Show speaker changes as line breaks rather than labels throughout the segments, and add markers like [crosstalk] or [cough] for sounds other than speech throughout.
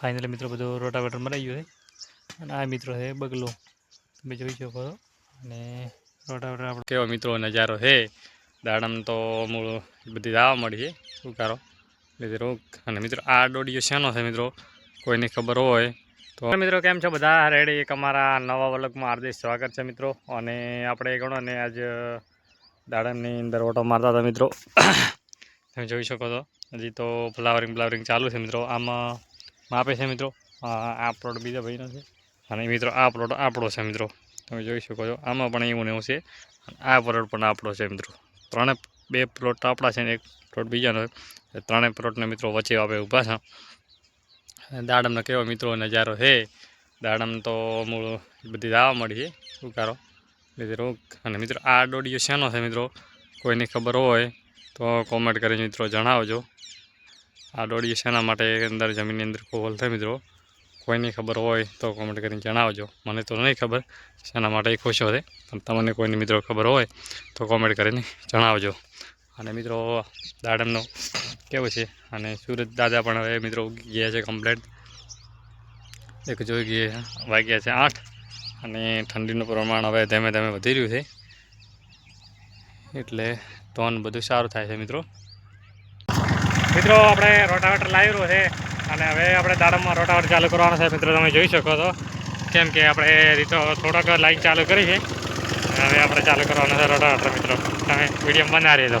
Finally મિત્રો, બધો rotavator મરાઈ ગયો છે. અને આ મિત્રો છે બગલો. તમે જોઈ શકો છો. અને રોટાવેટર આપણો કેવો મિત્રો નજારો છે. દાડમ તો મૂળ બધી દાવા મળી છે. ઉકારો એટલે રોગ અને મિત્રો, આ દોડીયો શેનો છે મિત્રો? કોઈને ખબર હોય તો. મિત્રો, કેમ છો બધા? રેડી એક અમારા નવા વલગમાં હાર્દિક સ્વાગત છે મિત્રો. અને આપણે ગણો ને આજ દાડમની અંદર ઓટો મારતા હતા મિત્રો. [coughs] તમે જોઈ શકો છો. હજી તો ફ્લાવરિંગ ફ્લાવરિંગ ચાલુ છે મિત્રો. આમાં માપે છે મિત્રો. આ પ્લોટ બીજા ભાઈનો છે. અને મિત્રો, આ પ્લોટ આપણો છે મિત્રો. તમે જોઈ શકો છો. આમાં પણ એવું ને એવું છે. આ પ્લોટ પણ આપણો છે મિત્રો. ત્રણે બે પ્લોટ આપણા છે ને, એક પ્લોટ બીજાનો ત્રણેય પ્લોટને મિત્રો વચ્ચે આપણે ઊભા છે. દાડમનો કેવો મિત્રો નજારો છે. દાડમ તો મૂળ બધી દાવા મળી છે. ઉકારો એટલે રોગ અને મિત્રો, આ દોડીયો શેનો છે મિત્રો? કોઈને ખબર હોય તો કોમેન્ટ કરીને મિત્રો જણાવજો. આ દોડીએ શેના માટે અંદર જમીનની અંદર કોવલ થાય મિત્રો. કોઈને ખબર હોય તો કોમેન્ટ કરીને જણાવજો. મને તો નહીં ખબર શેના માટે ખુશો પણ તમને કોઈને મિત્રો ખબર હોય તો કોમેન્ટ કરીને જણાવજો. અને મિત્રો, દાડમનો કેવું છે? અને સુરત દાદા પણ હવે મિત્રો ગયા છે કમ્પ્લેટ એક જોઈ ગયા વાગ્યા છે આઠ. અને ઠંડીનું પ્રમાણ હવે ધીમે ધીમે વધી રહ્યું છે. એટલે તોન બધું સારું થાય છે મિત્રો. મિત્રો, આપણે રોટાવેટર લાવ્યું છે અને હવે આપણે દાડમમાં રોટાવેટર ચાલુ કરવાનો છે. મિત્રો, તમે જોઈ શકો છો. કેમ કે આપણે રીતો થોડોક લાઈન ચાલુ કરી છે. હવે આપણે ચાલુ કરવાનો છે રોટાવેટર, મિત્રો. તમે વીડિયો બનાવી રહેજો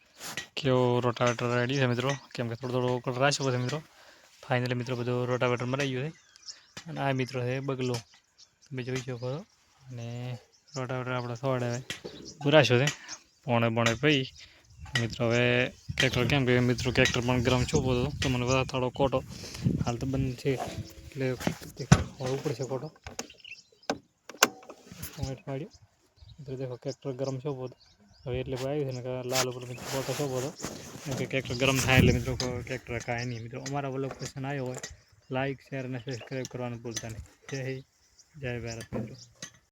કેવો રોટાવેટર રેડી છે મિત્રો? કેમ કે થોડો થોડો ઉપર રાખ્યો છે મિત્રો. ફાઇનલી મિત્રો બધો રોટાવેટર મરાઈ ગયો છે. અને આ મિત્રો છે બગલો. તમે જોઈ શકો છો. અને રોટાવેટર આપણે થોડે પુરાશો છે. પોણે પોણે પી મિત્રો હવે ટ્રેક્ટર કેમ કે મિત્રો ટ્રેક્ટર પણ ગરમ છો બધો. તો મને બધા થોડો કોટો હાલ તો બંધ છે. એટલે ઉપર છે કોટો પાડ્યો મિત્રો, દેખો ટ્રેક્ટર ગરમ છો બધો. હવે એટલે આવ્યું છે ને લાલ ઉપર મિત્રો ફોટો છો બધો કે ટ્રેક્ટર ગરમ થાય એટલે મિત્રો ટ્રેક્ટર કાંઈ નહીં. મિત્રો અમારા વ્લોગ પસંદ આવ્યો હોય લાઇક શેર અને સબસ્ક્રાઈબ કરવાનું ભૂલતા નહીં. જય હિન્દ, જય ભારત મિત્રો.